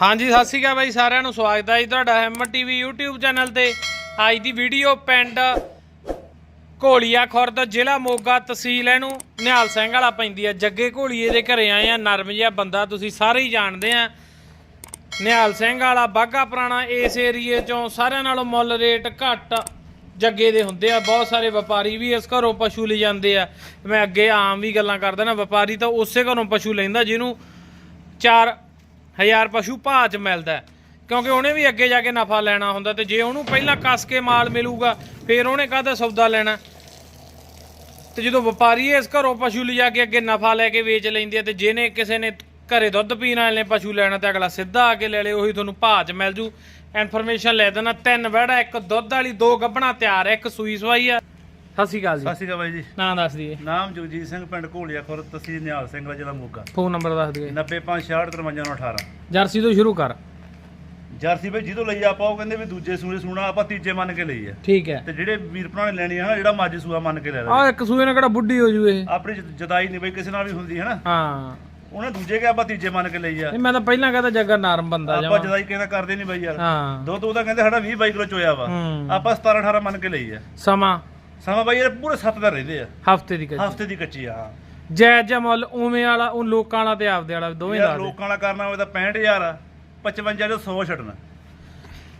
ਹਾਂਜੀ, ਸਤਿ ਸ਼੍ਰੀ ਅਕਾਲ ਬਾਈ ਸਾਰਿਆਂ ਨੂੰ, ਸਵਾਗਤ ਹੈ ਜੀ ਤੁਹਾਡਾ ਹੈਮਰ ਟੀਵੀ YouTube ਚੈਨਲ ਤੇ। ਅੱਜ ਦੀ ਵੀਡੀਓ ਪਿੰਡ ਘੋਲੀਆ ਖੁਰਦ, ਜ਼ਿਲ੍ਹਾ ਮੋਗਾ ਤਹਿਸੀਲ ਇਹਨੂੰ। ਨਿਹਾਲ ਸਿੰਘ ਵਾਲਾ ਪੈਂਦੀ ਹੈ, ਜੱਗੇ ਘੋਲੀਏ ਦੇ ਘਰੇ ਆਏ ਆ ਨਰਮ ਜਿਹਾ ਬੰਦਾ, ਤੁਸੀਂ ਸਾਰੇ ਹੀ ਜਾਣਦੇ ਆ। ਨਿਹਾਲ ਸਿੰਘ ਵਾਲਾ ਬਾਗਾ ਪੁਰਾਣਾ ਇਸ ਏਰੀਏ ਚੋਂ ਸਾਰਿਆਂ ਨਾਲੋਂ ਮੁੱਲ ਰੇਟ ਘੱਟ ਜੱਗੇ ਦੇ ਹੁੰਦੇ ਆ, ਬਹੁਤ ਸਾਰੇ ਵਪਾਰੀ ਵੀ ਇਸ ਘਰੋਂ ਪਸ਼ੂ ਲੈ ਜਾਂਦੇ ਆ। ਮੈਂ ਅੱਗੇ ਆਮ ਵੀ ਗੱਲਾਂ ਕਰਦਾ ਨਾ, ਵਪਾਰੀ ਤਾਂ ਉਸੇ ਘਰੋਂ ਪਸ਼ੂ ਲੈਂਦਾ ਜਿਹਨੂੰ ਚਾਰ 4000 ਪਸ਼ੂ ਭਾਅ ਚ ਮਿਲਦਾ ਕਿਉਂਕਿ ਉਹਨੇ ਵੀ ਅੱਗੇ ਜਾ ਕੇ ਨਫਾ ਲੈਣਾ ਹੁੰਦਾ ਤੇ ਜੇ ਉਹਨੂੰ ਪਹਿਲਾਂ ਕੱਸ ਕੇ ਮਾਲ ਮਿਲੂਗਾ, ਫਿਰ ਉਹਨੇ ਕਾਹਦਾ ਸੌਦਾ ਲੈਣਾ? ਤੇ ਜਦੋਂ ਵਪਾਰੀ ਇਸ ਘਰੋਂ ਪਸ਼ੂ ਲਿਜਾ ਕੇ ਅੱਗੇ ਨਫਾ ਲੈ ਕੇ ਵੇਚ ਲੈਂਦੇ ਆ ਤੇ ਜਿਹਨੇ ਕਿਸੇ ਨੇ ਘਰੇ ਦੁੱਧ ਪੀਣ ਵਾਲੇ ਨੇ ਪਸ਼ੂ ਲੈਣਾ ਤੇ ਅਗਲਾ ਸਿੱਧਾ ਆ ਕੇ ਲੈ ਲੇ, ਉਹੀ ਤੁਹਾਨੂੰ ਭਾਅ ਚ ਮਿਲ ਜੂ। ਇਨਫੋਰਮੇਸ਼ਨ ਲੈ ਦੇਣਾ, ਤਿੰਨ ਵੜਾ, ਇੱਕ ਦੁੱਧ ਵਾਲੀ, ਦੋ ਗੱਭਣਾ ਤਿਆਰ ਹੈ, ਇੱਕ ਸੂਈ ਸਵਾਈ ਆ। ਸਤਿ ਸ਼੍ਰੀ ਅਕਾਲ ਜੀ। ਸਤਿ ਸ਼੍ਰੀ ਅਕਾਲ ਬਾਈ ਜੀ। ਨਾਂ ਦੱਸ ਦਈਏ। ਨਾਮ ਜਗਜੀਤ ਸਿੰਘ ਪਿੰਡ ਘੋਲੀਆ ਖੁਰ ਤਹਿਸੀਲ ਨਿਹਾਲ ਸਿੰਘ ਦਾ ਜ਼ਿਲ੍ਹਾ ਮੋਗਾ। ਫੋਨ ਨੰਬਰ ਦੱਸ ਦਈਏ। 9566535918 ਜਰਸੀ ਤੋਂ ਸ਼ੁਰੂ ਕਰ। ਜਰਸੀ ਬਈ ਜਿਹਦੋਂ ਲਈ ਆਪਾਂ ਉਹ ਕਹਿੰਦੇ ਵੀ ਦੂਜੇ ਸੂਏ ਸੂਣਾ ਆਪਾਂ ਤੀਜੇ ਮੰਨ ਕੇ ਲਈ ਆ ਠੀਕ ਹੈ। ਤੇ ਜਿਹੜੇ ਵੀਰ ਭਰਾ ਨੇ ਲੈਣੀ ਆ ਨਾ ਜਿਹੜਾ ਮਾਜੀ ਸੂਆ ਮੰਨ ਕੇ ਲੈ ਲੈ ਆ ਇੱਕ ਸੂਏ ਨਾਲ ਕਿਹੜਾ ਬੁੱਢੀ ਹੋ ਜੂ ਇਹ? ਆਪਣੀ ਜਦਾਈ ਨਹੀਂ ਬਈ ਕਿਸੇ ਨਾਲ ਵੀ ਹੁੰਦੀ ਹੈ ਨਾ। ਹਾਂ। ਉਹਨੇ ਦੂਜੇ ਕੇ ਆਪਾਂ ਤੀਜੇ ਮੰਨ ਕੇ ਲਈ ਆ। ਨਹੀਂ ਮੈਂ ਤਾਂ ਪਹਿਲਾਂ ਕਹਤਾ ਜੱਗਾ ਨਰਮ ਬੰਦਾ ਆਪਾਂ ਜਮਾ। ਜਦਾਈ ਕਹਿੰਦਾ ਕਰਦੇ ਨਹੀਂ ਬਈ ਯਾਰ। ਹਾਂ। ਦੁੱਧ ਉਹਦਾ ਕਹਿੰਦੇ ਸਾਡਾ 20 22 ਕਿਲੋ ਚੋਇਆ ਵਾ। ਹੂੰ। ਆਪਾਂ 17 18 ਮੰਨ ਕੇ ਲਈ ਆ ਸਮਾਂ। ਸਮਾਂ ਬਾਈ ਇਹ ਪੂਰੇ 7 ਦਾ ਰਹਿੰਦੇ ਆ। ਹਫ਼ਤੇ ਦੀ ਕੱਚੀ। ਹਫ਼ਤੇ ਦੀ ਕੱਚੀ ਆ ਜਾਇਜ਼ ਜਿਹਾ ਮੁੱਲ ਉਵੇਂ ਵਾਲਾ ਉਹ ਲੋਕਾਂ ਵਾਲਾ ਤੇ ਆਪਦੇ ਵਾਲਾ ਦੋਵੇਂ ਯਾਰ ਦੇ। ਲੋਕਾਂ ਵਾਲਾ ਕਰਨਾ ਹੋਵੇ ਤਾਂ 65000 ਆ 55 ਜੋ 100 ਛੱਡਣਾ।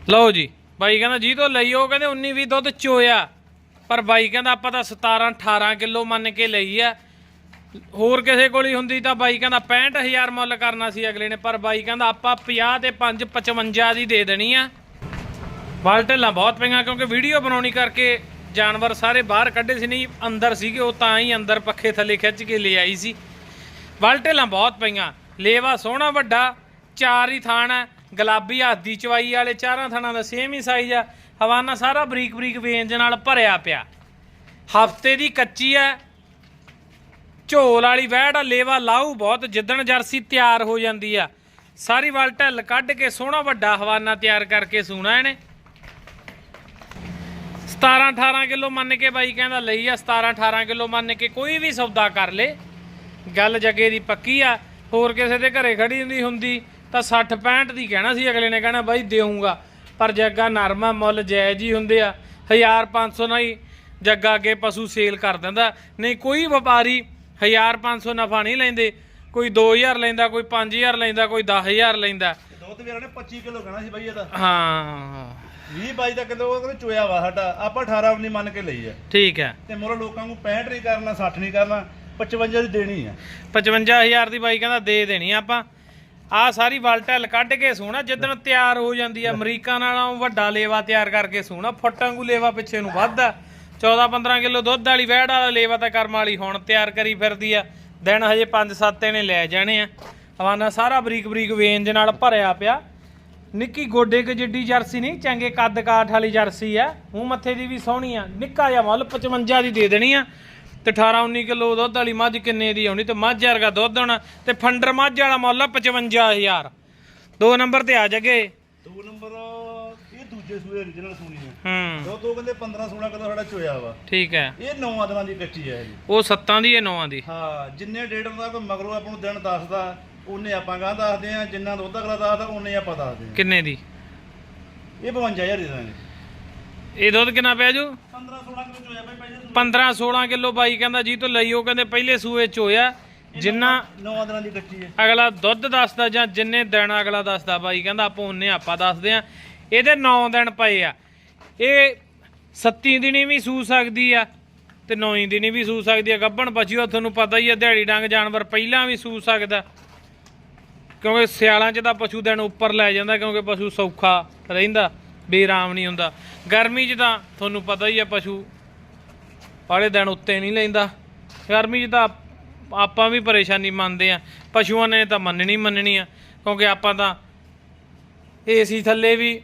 ਲਓ ਜੀ ਬਾਈ ਕਹਿੰਦਾ ਜੀ ਤੋਂ ਲਈ ਉਹ ਕਹਿੰਦੇ 19 20 ਦੁੱਧ ਚੋਇਆ। ਪਰ ਬਾਈ ਕਹਿੰਦਾ ਆਪਾਂ ਤਾਂ 17 18 ਕਿਲੋ ਮੰਨ ਕੇ ਲਈ ਆ। ਹੋਰ ਕਿਸੇ ਕੋਲ ਹੀ ਹੁੰਦੀ ਤਾਂ ਬਾਈ ਕਹਿੰਦਾ 65000 ਮੁੱਲ ਕਰਨਾ ਸੀ ਅਗਲੇ ਨੇ ਪਰ ਬਾਈ ਕਹਿੰਦਾ ਆਪਾਂ 50 ਤੇ 5 55 ਦੀ ਦੇ ਦੇਣੀ ਆ। ਬਾਲਟੇਲਾਂ ਬਹੁਤ ਪਈਆਂ ਕਿਉਂਕਿ ਵੀਡੀਓ ਬਣਾਉਣੀ ਕਰਕੇ ਜਾਨਵਰ ਸਾਰੇ ਬਾਹਰ ਕੱਢੇ ਸੀ, ਨਹੀਂ, ਅੰਦਰ ਸੀਗੇ, ਉਹ ਤਾਂ ਹੀ ਅੰਦਰ ਪੱਖੇ ਥੱਲੇ ਖਿੱਚ ਕੇ ਲੈ ਆਈ ਸੀ। ਬਾਲਟੇਲਾਂ ਬਹੁਤ ਪਈਆਂ, ਲੇਵਾ ਸੋਹਣਾ ਵੱਡਾ, ਚਾਰ ਹੀ ਥਾਣ ਹੈ, ਗੁਲਾਬੀ ਹੱਥ ਦੀ ਚਵਾਈ ਵਾਲੇ ਚਾਰਾਂ ਥਾਣਾਂ ਦਾ ਸੇਮ ਹੀ ਸਾਈਜ਼ ਆ, ਹਵਾਨਾ ਸਾਰਾ ਬਰੀਕ ਬਰੀਕ ਵੇਂਜ ਨਾਲ ਭਰਿਆ ਪਿਆ। ਹਫ਼ਤੇ ਦੀ ਕੱਚੀ ਹੈ, ਝੋਲ ਵਾਲੀ ਵਹਿੜ ਆ, ਲੇਵਾ ਲਾਊ ਬਹੁਤ, ਜਿੱਦਣ ਜਰਸੀ ਤਿਆਰ ਹੋ ਜਾਂਦੀ ਆ। ਸਾਰੀ ਵਾਲ ਢੱਲ ਕੱਢ ਕੇ ਸੋਹਣਾ ਵੱਡਾ ਹਵਾਨਾ ਤਿਆਰ ਕਰਕੇ ਸੂਣਾ ਇਹਨੇ। 17 18 ਕਿਲੋ ਮੰਨ ਕੇ ਬਾਈ ਕਹਿੰਦਾ ਲਈ ਆ 17 18 ਕਿਲੋ ਮੰਨ ਕੇ ਕੋਈ ਵੀ ਸੌਦਾ ਕਰ ਲੇ। ਗੱਲ ਜੱਗੇ ਦੀ ਪੱਕੀ ਆ, ਹੋਰ ਕਿਸੇ ਦੇ ਘਰੇ ਖੜੀ ਹੁੰਦੀ ਹੁੰਦੀ, ਤਾਂ 60 65 ਦੀ ਕਹਿਣਾ ਸੀ, ਅਗਲੇ ਨੇ ਕਹਿਣਾ ਬਾਈ ਦੇਊਂਗਾ। ਪਰ ਜੱਗਾ ਨਰਮਾ ਮੁੱਲ ਜਾਇਜ਼ ਹੀ ਹੁੰਦੇ ਆ 1500 ਨਾਲ ਹੀ ਜੱਗਾ ਅੱਗੇ ਪਸ਼ੂ ਸੇਲ ਕਰ ਦਿੰਦਾ। ਨਹੀਂ, ਕੋਈ ਵਪਾਰੀ 1500 ਨਫਾ ਨਹੀਂ ਲੈਂਦੇ, ਕੋਈ 2000 ਲੈਂਦਾ, ਕੋਈ 5000 ਲੈਂਦਾ, ਕੋਈ 10000 ਲੈਂਦਾ। ਦੁੱਧ ਵੀਰਾਂ ਨੇ 25 ਕਿਲੋ ਕਹਿਣਾ ਸੀ ਬਾਈ ਇਹਦਾ। ਹਾਂ। 20 22 ਦਾ ਕਿਲੋ ਉਹ ਕਹਿੰਦੇ ਚੋਇਆ ਵਾ ਸਾਡਾ। ਆਪਾਂ 18 19 ਮੰਨ ਕੇ ਲਈ ਆ। ਠੀਕ ਹੈ। ਤੇ ਮੁੱਲ ਲੋਕਾਂ ਨੂੰ 65 ਨਹੀਂ ਕਰਨਾ 60 ਨਹੀਂ ਕਰਨਾ 55 ਦੀ ਦੇਣੀ ਆ। 55000 ਦੀ ਬਾਈ ਕਹਿੰਦਾ ਦੇ ਦੇਣੀ ਆ ਆਪਾਂ। ਆ ਸਾਰੀ ਵਲਟਲ ਕੱਢ ਕੇ ਸੋਣਾ ਜਿੱਦਣ ਤਿਆਰ ਹੋ ਜਾਂਦੀ ਆ ਅਮਰੀਕਾ ਨਾਲੋਂ ਵੱਡਾ ਲੇਵਾ ਤਿਆਰ ਕਰਕੇ ਸੋਣਾ ਫੁੱਟਾਂਗੂ ਲੇਵਾ ਪਿੱਛੇ ਨੂੰ ਵੱਧਦਾ 14 15 ਕਿਲੋ ਦੁੱਧ ਵਾਲੀ ਵਹਿੜ ਵਾਲਾ ਲੇਵਾ ਤਾਂ ਕਰਮ ਵਾਲੀ ਹੁਣ ਤਿਆਰ ਕਰੀ ਫਿਰਦੀ ਆ। ਦਿਨ ਹਜੇ 5-7 ਇਹਨੇ ਲੈ ਜਾਣੇ ਆ। ਹਵਾਨਾ ਸਾਰਾ ਬਰੀਕ ਬਰੀਕ ਵੇਂਜ ਨਾਲ ਭਰਿਆ ਪਿਆ। ਨਿੱਕੀ ਗੋਡੇ ਕੁ ਜਿੱਡੀ ਜਰਸੀ ਨਹੀਂ ਚੰਗੇ ਕੱਦ ਕਾਠ ਵਾਲੀ ਜਰਸੀ ਆ। ਮੂੰਹ ਮੱਥੇ ਦੀ ਵੀ ਸੋਹਣੀ ਆ। ਨਿੱਕਾ ਜਿਹਾ ਮੁੱਲ 55 ਦੀ ਦੇ ਦੇਣੀ ਆ। ਤੇ 18 19 ਕਿਲੋ ਦੁੱਧ ਵਾਲੀ ਮੱਝ ਕਿੰਨੇ ਦੀ ਆਉਣੀ? ਤੇ ਮੱਝ ਵਰਗਾ ਦੁੱਧ ਹੋਣਾ ਤੇ ਫੰਡਰ ਮੱਝ ਵਾਲਾ ਮੁੱਲ ਆ 55000 ਦੋ ਨੰਬਰ ਤੇ ਆ ਜਗੇ। ਦੋ ਨੰਬਰ ਇਹ ਦੂਜੇ ਸੂਏ origignal ਸੂਣੀ ਹੈ ਹੂੰ। ਦੋ ਦੋ ਕਹਿੰਦੇ 15 16 ਕਿਲੋ ਸਾਡਾ ਚੋਇਆ ਵਾ। ਠੀਕ ਹੈ। ਇਹ ਨੌਵਾਂ ਦਿਨਾਂ ਦੀ ਕੱਚੀ ਹੈ ਜੀ ਉਹ ਸੱਤਾਂ ਦੀ ਇਹ ਨੌਆਂ ਦੀ। ਹਾਂ ਜਿੰਨੇ ਡੇਟ ਦਾ ਕੋਈ ਮਗਰੋਂ ਆਪਾਂ ਨੂੰ ਦਿਨ ਦੱਸਦਾ। ਉਹਨੇ ਆਪਾਂ ਗਾਂ ਦੱਸਦੇ ਆ ਜਿੰਨਾ ਦੁੱਧ ਅਗਲਾ ਦੱਸਦਾ ਉਹਨੇ ਆਪਾਂ ਦੱਸਦੇ ਆ ਕਿੰਨੇ ਦੀ? ਇਹ 52000 ਦੇ ਦਾਂਗੇ। ਇਹ ਦੁੱਧ ਕਿੰਨਾ ਪਿਆ ਜੂ? 15 16 ਕਿਲੋ ਚੋਇਆ ਬਈ ਪਹਿਲੇ 15 16 ਕਿਲੋ ਬਾਈ ਕਹਿੰਦਾ ਜੀ ਤੋਂ ਲਈ ਉਹ ਕਹਿੰਦੇ ਪਹਿਲੇ ਸੂਏ ਚ ਹੋਇਆ ਜਿੰਨਾ ਨੌਵਾਂ ਦਿਨਾਂ ਦੀ ਕੱਚੀ ਹੈ। ਅਗਲਾ ਦੁੱਧ ਦੱਸਦਾ ਜਾਂ ਜਿੰਨੇ ਦਿਨ ਅਗਲਾ ਦੱਸਦਾ ਬਾਈ ਕਹਿੰਦਾ ਆਪਾਂ ਉਹਨੇ ਆਪਾਂ ਦੱਸਦੇ ਆ ਇਹਦੇ 9 ਦਿਨ ਪਏ ਆ। ਇਹ ਸੱਤੀ ਦਿਨੀ ਵੀ ਸੂ ਸਕਦੀ ਆ ਤੇ 9 ਦਿਨੀ ਵੀ ਸੂ ਸਕਦੀ ਆ। ਗੱਭਣ ਬਚੀ ਤੁਹਾਨੂੰ ਪਤਾ ਹੀ ਆ ਦਿਹਾੜੀ ਡੰਗ ਜਾਨਵਰ ਪਹਿਲਾਂ ਵੀ ਸੂ ਸਕਦਾ। ਕਿਉਂਕਿ ਸਿਆਲਾਂ 'ਚ ਤਾਂ ਪਸ਼ੂ ਦਿਨ ਉੱਪਰ ਲੈ ਜਾਂਦਾ ਕਿਉਂਕਿ ਪਸ਼ੂ ਸੌਖਾ ਰਹਿੰਦਾ ਬੇਰਾਮ ਨਹੀਂ ਹੁੰਦਾ। ਗਰਮੀ 'ਚ ਤਾਂ ਤੁਹਾਨੂੰ ਪਤਾ ਹੀ ਆ ਪਸ਼ੂ ਵਾਲੇ ਦਿਨ ਉੱਤੇ ਨਹੀਂ ਲੈਂਦਾ। ਗਰਮੀ 'ਚ ਤਾਂ ਆਪਾਂ ਵੀ ਪਰੇਸ਼ਾਨੀ ਮੰਨਦੇ ਆ। ਪਸ਼ੂਆਂ ਨੇ ਤਾਂ ਮੰਨਣੀ ਮੰਨਣੀ ਆ, ਕਿਉਂਕਿ ਆਪਾਂ ਤਾਂ ਏਸੀ ਥੱਲੇ ਵੀ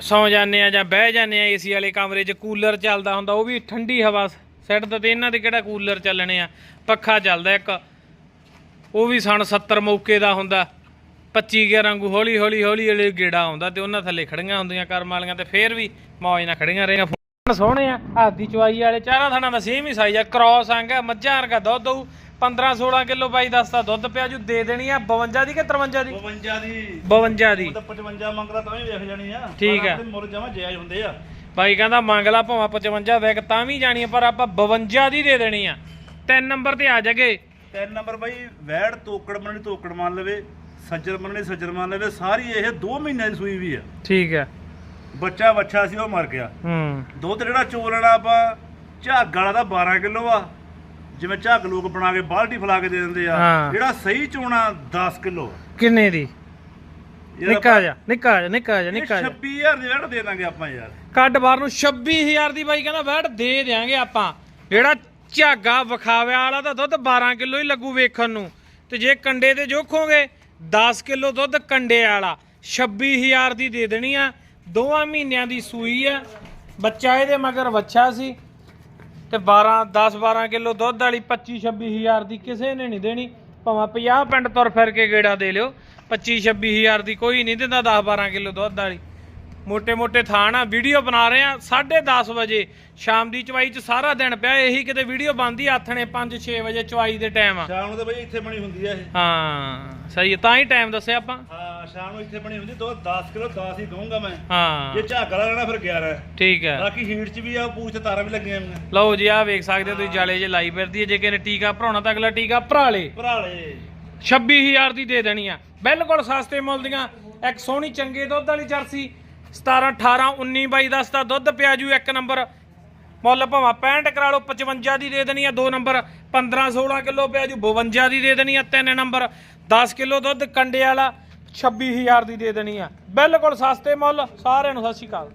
ਸੌ ਜਾਂਦੇ ਆ ਜਾਂ ਬਹਿ ਜਾਂਦੇ ਆ ਏਸੀ ਵਾਲੇ ਕਮਰੇ 'ਚ, ਕੂਲਰ ਚੱਲਦਾ ਹੁੰਦਾ, ਉਹ ਵੀ ਠੰਡੀ ਹਵਾ ਸੈੱਟ ਤੇ ਇਹਨਾਂ ਦੇ ਕਿਹੜਾ ਕੂਲਰ ਚੱਲਣੇ ਆ? ਪੱਖਾ ਚੱਲਦਾ ਇੱਕ। ਉਹ ਵੀ ਸਣ 70 ਮੌਕੇ ਦਾ ਹੁੰਦਾ। 25 11 ਵਾਂਗੂ ਹੌਲੀ ਹੌਲੀ ਹੌਲੀ ਹੌਲੀ ਗੇੜਾ ਆਉਂਦਾ ਤੇ ਉਹਨਾਂ ਥੱਲੇ ਖੜੀਆਂ ਹੁੰਦੀਆਂ ਕਰਮ ਵਾਲੀਆਂ ਤੇ ਫੇਰ ਵੀ ਮੌਜ ਨਾਲ ਖੜੀਆਂ ਰਹੀਆਂ। ਫੁੱਲ ਸੋਹਣੇ ਆ ਹੱਥ ਦੀ ਚਵਾਈ ਵਾਲੇ ਚਾਰਾਂ ਥਾਣਾ ਦਾ ਸੇਮ ਹੀ ਸਾਈਜ਼ ਆ। ਕ੍ਰਾਸ ਅੰਗ ਆ ਮੱਝਾਂ ਵਰਗਾ ਦੁੱਧ ਦਊ 15 16 ਕਿਲੋ ਬਾਈ ਦੱਸਦਾ ਦੁੱਧ ਪਿਆ ਜੂ ਦੇ ਦੇਣੀ ਆ 52 ਦੀ ਕਿ 53 ਦੀ? 52 ਦੀ। 52 ਦੀ। ਉਹ ਤਾਂ 55 ਮੰਗਦਾ ਤਾਂ ਵੀ ਵੇਖ ਜਾਣੀ ਆ। ਠੀਕ ਆ। ਮੁੱਲ ਜਮਾ ਜਾਇਜ਼ ਹੁੰਦੇ ਆ। ਬਾਈ ਕਹਿੰਦਾ ਮੰਗ ਲਾ ਭਾਵੇਂ 55 ਵਿਕ ਤਾਂ ਵੀ ਜਾਣੀ ਆ, ਪਰ ਆਪਾਂ 52 ਦੀ ਦੇ ਦੇਣੀ ਆ। ਤਿੰਨ ਨੰਬਰ ਤੇ ਆ ਜਾਗੇ। ਤਿੰਨ ਨੰਬਰ ਬਾਈ ਵੈੜ ਤੋਕੜ ਮੰਨਣੀ ਤੋਕੜ ਮੰਨ ਲਵੇ ਸੱਜਰ ਮੰਨਣੀ ਸੱਜਰ ਮੰਨ ਲਵੇ ਸਾਰੀ ਇਹ 2 ਮਹੀਨਿਆਂ ਦੀ ਸੂਈ ਵੀ ਆ। ਠੀਕ ਹੈ ਬੱਚਾ ਬੱਚਾ ਸੀ ਉਹ ਮਰ ਗਿਆ। ਹੂੰ। ਦੁੱਧ ਜਿਹੜਾ ਚੋਲਣਾ ਆਪਾਂ ਝੱਗ ਵਾਲਾ ਦਾ 12 ਕਿਲੋ ਆ। ਜਿਵੇਂ ਝੱਗ ਲੋਕ ਬਣਾ ਕੇ ਬਾਲਟੀ ਫਲਾ ਕੇ ਦੇ ਦਿੰਦੇ ਆ ਹਾਂ। ਜਿਹੜਾ ਸਹੀ ਚੋਣਾ 10 ਕਿਲੋ ਕਿੰਨੇ ਦੀ? ਨਿੱਕਾ ਜਾ ਨਿੱਕਾ ਜਾ ਨਿੱਕਾ ਜਾ ਨਿੱਕਾ ਜਾ 26000 ਦੀ ਵੈੜ ਦੇ ਦਾਂਗੇ ਆਪਾਂ ਯਾਰ। ਕੱਢ ਬਾਹਰ ਨੂੰ 26000 ਦੀ ਬਾਈ ਕਹਿੰਦਾ ਵੈਟ ਦੇ ਦਿਆਂਗੇ ਆਪਾਂ। ਜਿਹੜਾ ਝਾਗਾ ਵਿਖਾਵੇ ਵਾਲਾ ਤਾਂ ਦੁੱਧ 12 ਕਿਲੋ ਹੀ ਲੱਗੂ ਵੇਖਣ ਨੂੰ। ਤੇ ਜੇ ਕੰਡੇ ਤੇ ਜੋਖੋਗੇ 10 ਕਿਲੋ ਦੁੱਧ ਕੰਡੇ ਵਾਲਾ। 26000 ਦੀ ਦੇ ਦੇਣੀ ਆ। ਦੋਵਾਂ ਮਹੀਨਿਆਂ ਦੀ ਸੂਈ ਆ। ਬੱਚਾ ਇਹਦੇ ਮਗਰ ਵੱਛਾ ਸੀ। ਤੇ 12 10 12 ਕਿਲੋ ਦੁੱਧ ਵਾਲੀ 25 26000 ਦੀ ਕਿਸੇ ਨੇ ਨਹੀਂ ਦੇਣੀ। ਭਾਵੇਂ 50 ਪਿੰਡ ਤੁਰ ਫਿਰ ਕੇ ਗੇੜਾ ਦੇ ਲਿਓ। 25 26000 ਦੀ ਕੋਈ ਨਹੀਂ ਦਿੰਦਾ 10 12 ਕਿਲੋ ਦੁੱਧ ਵਾਲੀ। ਮੋਟੇ ਮੋਟੇ ਥਾਂ ਆ ਵੀਡੀਓ ਬਣਾ ਰਹੇ ਆ ਸਾਢੇ 10:30 ਵਜੇ ਸ਼ਾਮ ਦੀ ਚਵਾਈ 'ਚ ਸਾਰਾ ਦਿਨ ਪਿਆ ਇਹੀ ਕਿਤੇ ਵੀਡੀਓ ਬੰਦੀ ਆਥਣੇ 5-6 ਵਜੇ ਚਵਾਈ ਦੇ ਟਾਈਮ ਆ। ਸ਼ਾਮ ਨੂੰ ਤਾਂ ਬਈ ਇੱਥੇ ਬਣੀ ਹੁੰਦੀ ਆ ਇਹ। ਹਾਂ ਸਹੀ ਤਾਂ ਹੀ ਟਾਈਮ ਦੱਸਿਆ ਆਪਾਂ। ਹਾਂ ਸ਼ਾਮ ਨੂੰ ਇੱਥੇ ਬਣੀ ਹੁੰਦੀ ਦੋ 10 ਕਿਲੋ 10 ਹੀ ਦਊਂਗਾ ਮੈਂ। ਹਾਂ। ਜੇ ਝਾਕਾ ਲੈਣਾ ਫਿਰ 11 ਠੀਕ ਹੈ ਬਾਕੀ ਹੀਟ 'ਚ ਵੀ ਆ ਪੂਛ ਤਾਰਾਂ ਵੀ ਲੱਗੀਆਂ ਹੋਈਆਂ। ਲਓ ਜੀ ਆ ਵੇਖ ਸਕਦੇ ਹੋ ਤੁਸੀਂ ਜਾਲੇ ਜੇ ਲਾਈ ਫਿਰਦੀ ਹੈ ਜੇ ਕਿਸੇ ਟੀਕਾ ਭਰਾਉਣਾ ਤਾਂ ਅਗਲਾ ਟੀਕਾ ਭਰਾ ਲੇ ਭਰਾ ਲੇ 26000 ਦੀ ਦੇ ਦੇਣੀ ਆ। ਬਿਲਕੁਲ ਸਸਤੇ ਮੁੱਲ ਦੀਆਂ ਇੱਕ ਸੋਹਣੀ ਚੰਗੇ ਦੁੱਧ ਵਾਲੀ ਜਰਸੀ 17 18 19 22 10 ਦਾ ਦੁੱਧ ਪਿਆ ਜੂ ਇੱਕ ਨੰਬਰ। ਮੁੱਲ ਭਾਵੇਂ 65 ਕਰਾ ਲਓ 55 ਦੀ ਦੇ ਦੇਣੀ ਆ ਦੋ ਨੰਬਰ। 15 16 ਕਿਲੋ ਪਿਆ ਜੂ 52 ਦੀ ਦੇ ਦੇਣੀ ਆ ਤਿੰਨ ਨੰਬਰ। 10 ਕਿਲੋ ਦੁੱਧ ਕੰਡੇ ਵਾਲਾ 26000 ਦੀ ਦੇ ਦੇਣੀ ਆ। ਬਿਲਕੁਲ ਸਸਤੇ ਮੁੱਲ, ਸਾਰਿਆਂ ਨੂੰ ਸਤਿ ਸ਼੍ਰੀ ਅਕਾਲ।